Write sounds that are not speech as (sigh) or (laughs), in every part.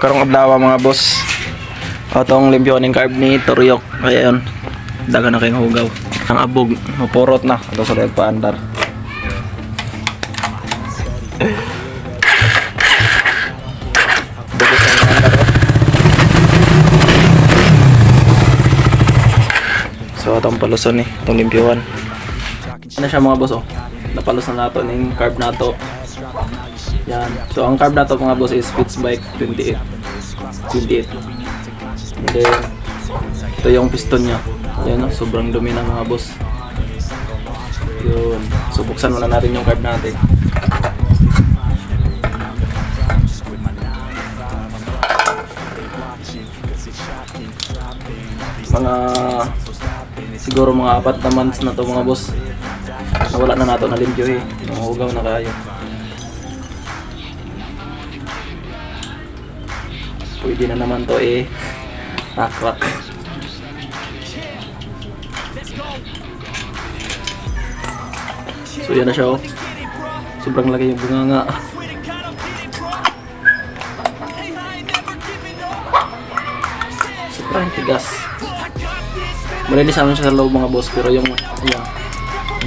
Karong adlaw mga boss. Atong limpyo ning carb ni Toryok. Kaya yun. Daga na kayong hugaw. Ang abog, mapurot na. Ito sa pa andar. Na. So, atong paluson ni. Atong limpyuhan. Ano siya mga boss oh. Napalus na nato ning carb nato. Yan. So, ang carb nato mga boss is Fitzbike 28. 28. And then, ito yung piston niya. Yan, oh, sobrang dumi ng mga boss. Yun. So, buksan muna natin yung carb natin. Mga siguro mga apat na months na to mga boss. Nawala na nato na limpyo eh. Nanguhugaw na kayo. Pwede na naman to eh. Takrak. So yan na siya oh. Sobrang laki yung bunganga. Sobrang tigas. Malinis naman siya sa loob mga boss pero yung yung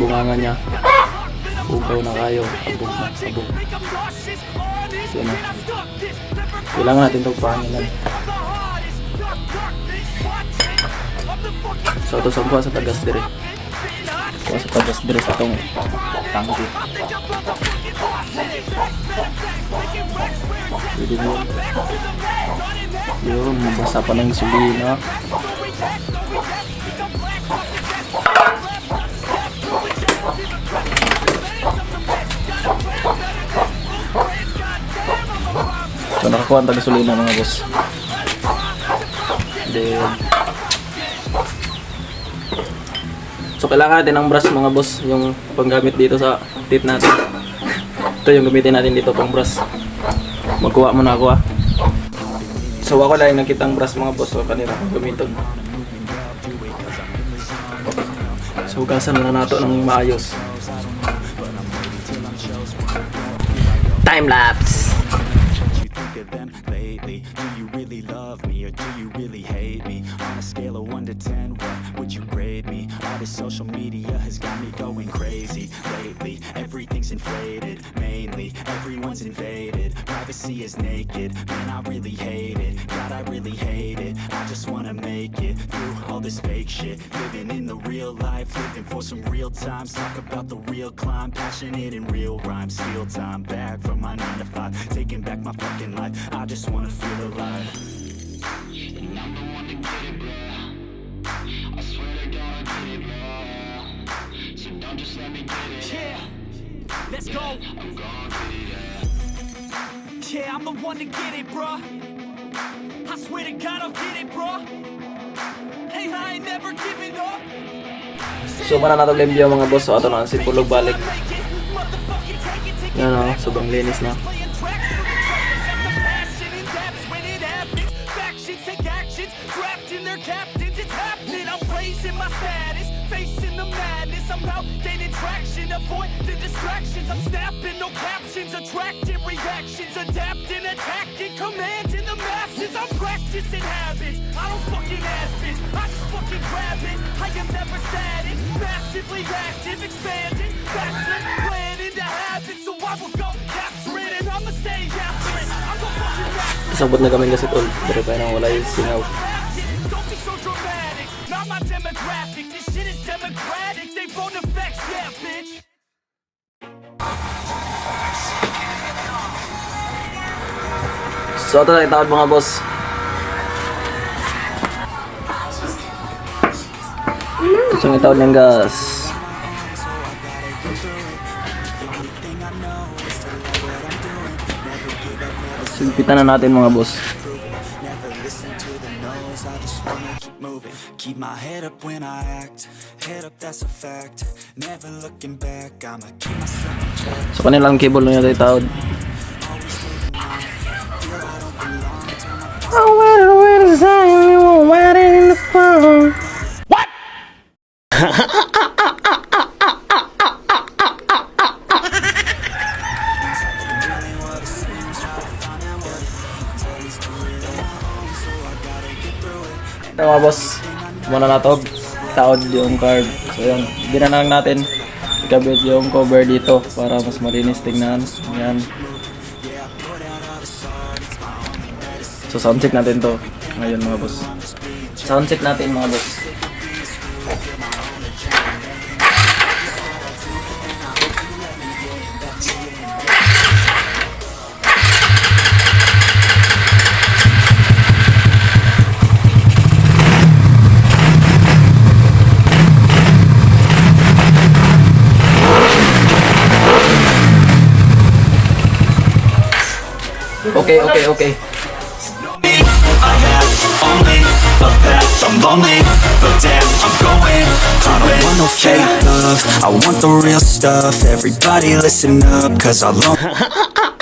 bunganga niya ugaw na kayo. Abog na. Abog. So yan na. Kailangan natin itong pahanginan. So ito sa kuha sa tagas dire. Kuha sa tagas dire sa itong tangki. Pwede mo. Yun, mabasa pa ng sulina. So nakakuha ang taga-sulina mga boss. Then, So kailangan natin ng brush mga boss, yung panggamit dito sa tip natin. Ito yung gamitin natin dito pang brush. Magkuha muna ako ah. So ako lang nakita ang brush mga boss, so kanina gamiton. So hugasan muna nato ng maayos. Time lapse. Going crazy lately. Everything's inflated, mainly. Everyone's invaded. Privacy is naked. Man, I really hate it. God, I really hate it. I just wanna make it through all this fake shit. Living in the real life, living for some real times. Talk about the real climb, passionate in real rhymes. Steal time back from my 9 to 5. Taking back my fucking life. I just wanna feel alive. Yeah, let's go. Yeah, I'm the one to get it, bruh. I swear to God, I'll get it, bruh. Hey, I ain't never giving up. So mana nato limpyo mga boss, so ato na ang sipulog balik. Take it, motherfucking take it, take it. Yan o, sobrang linis na. Playing tracks, and the passion in depths when it happens. Factions take actions, drafting their captains. It's happening. I'm raising my status, facing the madness. I'm out gaining traction, avoid the distractions. I'm snapping, no captions, attracting reactions, adapting, attacking, commanding the masses. I'm practicing habits. I don't fucking ask this. I just fucking grab it. I am never static, massively active, expanding, faster, planning to habit. So I will go capture it, and I'ma stay after it. I'm gonna fucking master it. Sabot na kami kasi tol. Pero pa nang wala yung singaw. Democratic. They phone effects, yeah, bitch. So ito na itawad mga boss. Yung itawad niyang gas. Sigpitan na natin mga boss. Keep my head up when I act. Head up, that's a fact. Never looking back. I'ma keep myself in check. So kanilang cable na ito itawad. Oh, wait a minute, saying you won't wait in the phone. Ito mga boss, muna na to. Taod yung card. So yan, hindi na lang natin ikabit yung cover dito para mas malinis tingnan. Yan. So sound check natin to ngayon mga boss. Sound check natin mga boss. Okay, okay, okay. I have only a path. I'm lonely, but damn, I'm going I don't want no fake love. I want the real stuff. Everybody listen up, cause I'll (laughs) only